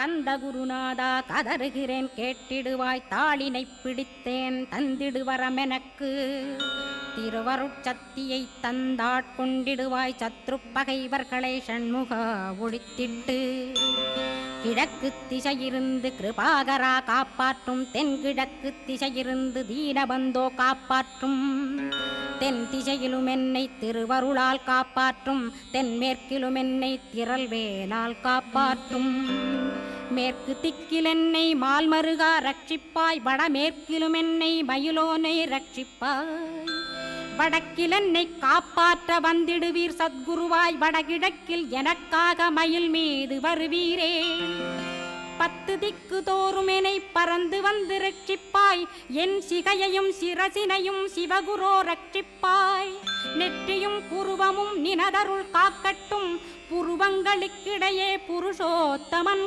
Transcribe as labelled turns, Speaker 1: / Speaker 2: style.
Speaker 1: கந்த குருநாதா கதறுகிறேன் கேட்டிடுவாய் தாளினை பிடித்தேன் தந்திடுவரமெனக்கு. திருவருட்சத்தியை தந்தாட்கொண்டிடுவாய் சத்ரு பகைவர்களை சண்முகா ஒழித்திட்டு கிழக்கு திசையிருந்து கிருபாகரா காப்பாற்றும் தென்கிழக்கு திசையிருந்து தீனபந்தோ காப்பாற்றும். தென் திசையிலும் என்னை திருவருளால் காப்பாற்றும் தென்மேற்கிலும் என்னை திரள்வேலால் காப்பாற்றும். மேற்கு திக்கில் என்னை மால்மருகா ரட்சிப்பாய் வடமேற்கிலும் என்னை மயிலோனை ரட்சிப்பாய். வடக்கில் என்னை காப்பாற்ற வந்திடுவீர் சத்குருவாய் வடகிழக்கில் எனக்காக மயில் மீது வருவீரே. பத்து திக்கு தோறும் பறந்து வந்து ரட்சிப்பாய் என் சிகையையும் சிரசினையும் சிவகுரோ ரட்சிப்பாய். நெற்றியும் புருவமும் நினதருள் காக்கட்டும் புருவங்களுக்கிடையே புருஷோத்தமன்